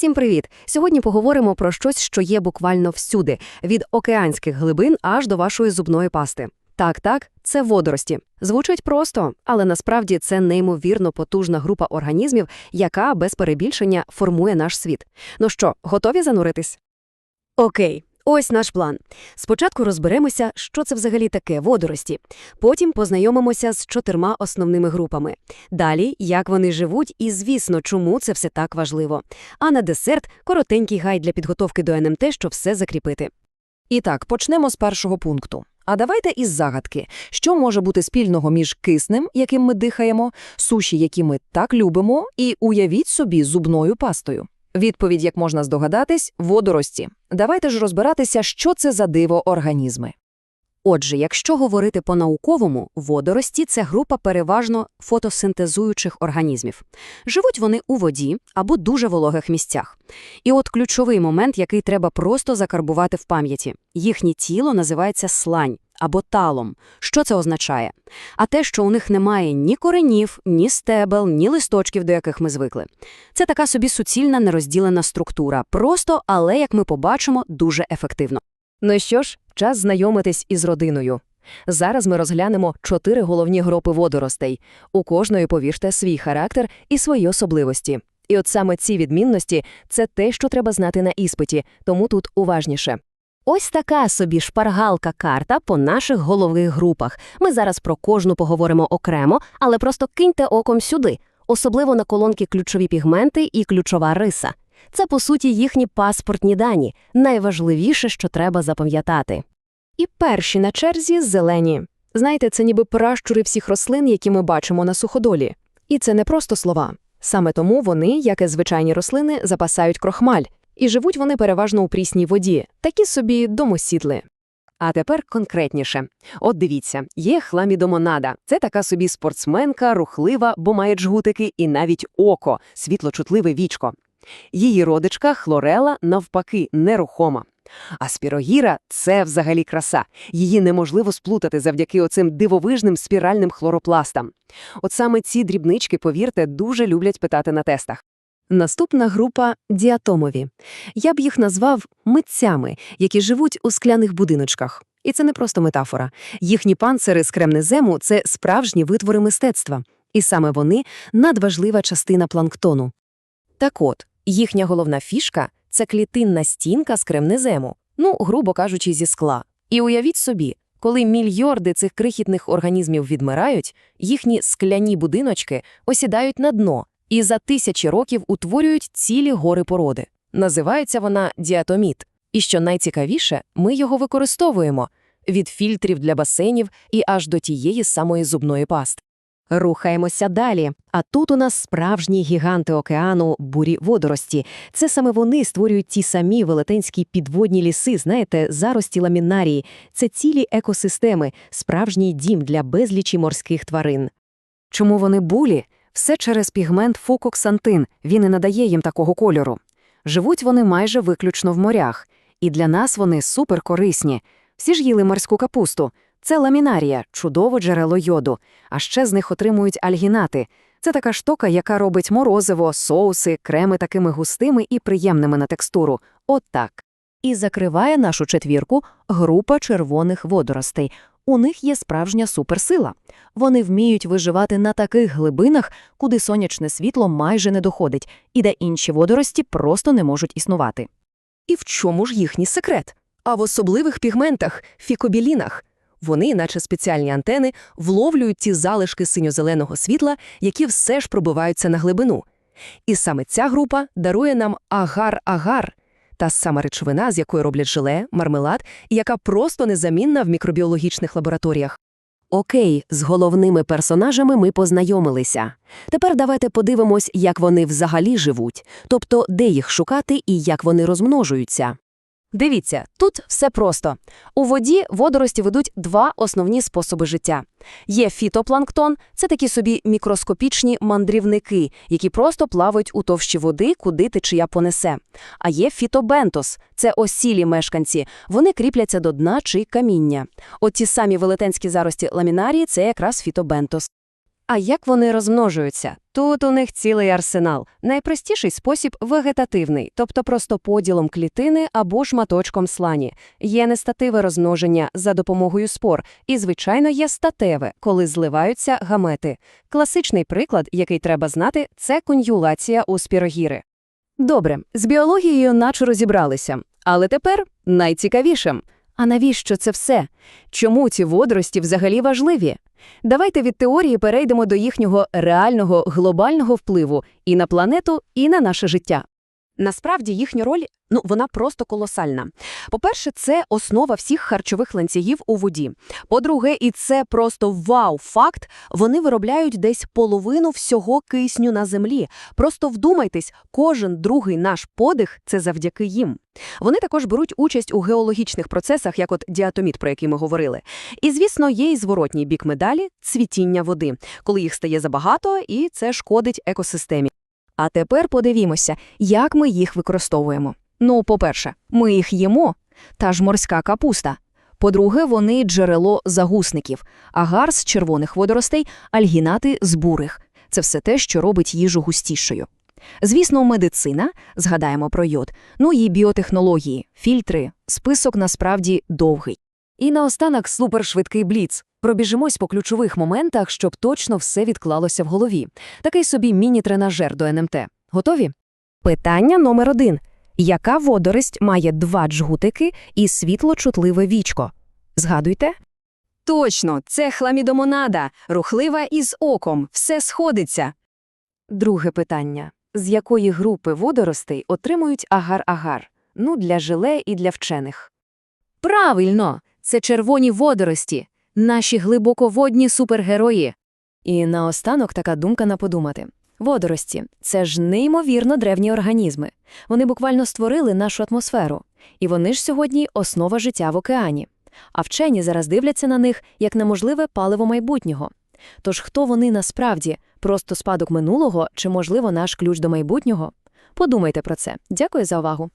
Всім привіт! Сьогодні поговоримо про щось, що є буквально всюди, від океанських глибин аж до вашої зубної пасти. Так, так, це водорості. Звучить просто, але насправді це неймовірно потужна група організмів, яка без перебільшення формує наш світ. Ну що, готові зануритись? Окей. Ось наш план. Спочатку розберемося, що це взагалі таке водорості. Потім познайомимося з чотирма основними групами. Далі, як вони живуть і, звісно, чому це все так важливо. А на десерт – коротенький гайд для підготовки до НМТ, щоб все закріпити. І так, почнемо з першого пункту. А давайте із загадки. Що може бути спільного між киснем, яким ми дихаємо, суші, які ми так любимо, і уявіть собі зубною пастою? Відповідь, як можна здогадатись, водорості. Давайте ж розбиратися, що це за диво організми. Отже, якщо говорити по-науковому, водорості – це група переважно фотосинтезуючих організмів. Живуть вони у воді або дуже вологих місцях. І от ключовий момент, який треба просто закарбувати в пам'яті. Їхнє тіло називається слань або талом. Що це означає? А те, що у них немає ні коренів, ні стебел, ні листочків, до яких ми звикли. Це така собі суцільна нерозділена структура. Просто, але, як ми побачимо, дуже ефективно. Ну що ж, час знайомитись із родиною. Зараз ми розглянемо чотири головні групи водоростей. У кожної, повірте, свій характер і свої особливості. І от саме ці відмінності – це те, що треба знати на іспиті, тому тут уважніше. Ось така собі шпаргалка-карта по наших головних групах. Ми зараз про кожну поговоримо окремо, але просто киньте оком сюди, особливо на колонки ключові пігменти і ключова риса. Це, по суті, їхні паспортні дані, найважливіше, що треба запам'ятати. І перші на черзі зелені. Знаєте, це ніби пращури всіх рослин, які ми бачимо на суходолі. І це не просто слова. Саме тому вони, як і звичайні рослини, запасають крохмаль, і живуть вони переважно у прісній воді, такі собі домосідли. А тепер конкретніше. От дивіться, є хламідомонада. Це така собі спортсменка, рухлива, бо має джгутики і навіть око, світлочутливе вічко. Її родичка хлорела, навпаки, нерухома. А спірогіра – це взагалі краса. Її неможливо сплутати завдяки оцим дивовижним спіральним хлоропластам. От саме ці дрібнички, повірте, дуже люблять питати на тестах. Наступна група – діатомові. Я б їх назвав митцями, які живуть у скляних будиночках. І це не просто метафора. Їхні панцири з кремнезему – це справжні витвори мистецтва. І саме вони – надважлива частина планктону. Так от, їхня головна фішка – це клітинна стінка з кремнезему, ну, грубо кажучи, зі скла. І уявіть собі, коли мільйорди цих крихітних організмів відмирають, їхні скляні будиночки осідають на дно і за тисячі років утворюють цілі гори породи. Називається вона діатоміт. І що найцікавіше, ми його використовуємо від фільтрів для басейнів і аж до тієї самої зубної пасти. Рухаємося далі. А тут у нас справжні гіганти океану, бурі водорості. Це саме вони створюють ті самі велетенські підводні ліси, знаєте, зарості ламінарії. Це цілі екосистеми, справжній дім для безлічі морських тварин. Чому вони булі? Все через пігмент фукоксантин, він і надає їм такого кольору. Живуть вони майже виключно в морях, і для нас вони суперкорисні. Всі ж їли морську капусту. Це ламінарія, чудове джерело йоду, а ще з них отримують альгінати. Це така штука, яка робить морозиво, соуси, креми такими густими і приємними на текстуру. От так. І закриває нашу четвірку група червоних водоростей. У них є справжня суперсила. Вони вміють виживати на таких глибинах, куди сонячне світло майже не доходить, і де інші водорості просто не можуть існувати. І в чому ж їхній секрет? А в особливих пігментах, фікобілінах. Вони, наче спеціальні антени, вловлюють ті залишки синьо-зеленого світла, які все ж пробиваються на глибину. І саме ця група дарує нам агар-агар, та сама речовина, з якої роблять желе, мармелад, і яка просто незамінна в мікробіологічних лабораторіях. Окей, з головними персонажами ми познайомилися. Тепер давайте подивимось, як вони взагалі живуть, тобто де їх шукати і як вони розмножуються. Дивіться, тут все просто. У воді водорості ведуть два основні способи життя. Є фітопланктон це такі собі мікроскопічні мандрівники, які просто плавають у товщі води, куди течія понесе. А є фітобентос це осілі мешканці, вони кріпляться до дна чи каміння. От ті самі велетенські зарості ламінарії це якраз фітобентос. А як вони розмножуються? Тут у них цілий арсенал. Найпростіший спосіб вегетативний, тобто просто поділом клітини або шматочком слані. Є нестативе розмноження за допомогою спор, і, звичайно, є статеве, коли зливаються гамети. Класичний приклад, який треба знати, це кон'юлація у спірогіри. Добре, з біологією наче розібралися. Але тепер найцікавішим. А навіщо це все? Чому ці водорості взагалі важливі? Давайте від теорії перейдемо до їхнього реального глобального впливу і на планету, і на наше життя. Насправді їхня роль ну вона просто колосальна. По-перше, це основа всіх харчових ланцюгів у воді. По-друге, і це просто вау-факт. Вони виробляють десь половину всього кисню на землі. Просто вдумайтесь, кожен другий наш подих це завдяки їм. Вони також беруть участь у геологічних процесах, як от діатоміт, про який ми говорили. І, звісно, є і зворотній бік медалі цвітіння води, коли їх стає забагато, і це шкодить екосистемі. А тепер подивімося, як ми їх використовуємо. Ну, по-перше, ми їх їмо, та ж морська капуста. По-друге, вони джерело загусників, агар з червоних водоростей, альгінати з бурих. Це все те, що робить їжу густішою. Звісно, медицина, згадаємо про йод, ну і біотехнології, фільтри, список насправді довгий. І наостанок супершвидкий бліц. Пробіжимось по ключових моментах, щоб точно все відклалося в голові. Такий собі міні-тренажер до НМТ. Готові? Питання номер один. Яка водорость має два джгутики і світлочутливе вічко? Згадуйте? Точно, це хламідомонада, рухлива і з оком, все сходиться. Друге питання. З якої групи водоростей отримують агар-агар? Ну, для желе і для вчених. Правильно, це червоні водорості, наші глибоководні супергерої. І наостанок така думка на подумати. Водорості – це ж неймовірно древні організми. Вони буквально створили нашу атмосферу. І вони ж сьогодні основа життя в океані. А вчені зараз дивляться на них як на можливе паливо майбутнього. Тож хто вони насправді? Просто спадок минулого чи, можливо, наш ключ до майбутнього? Подумайте про це. Дякую за увагу.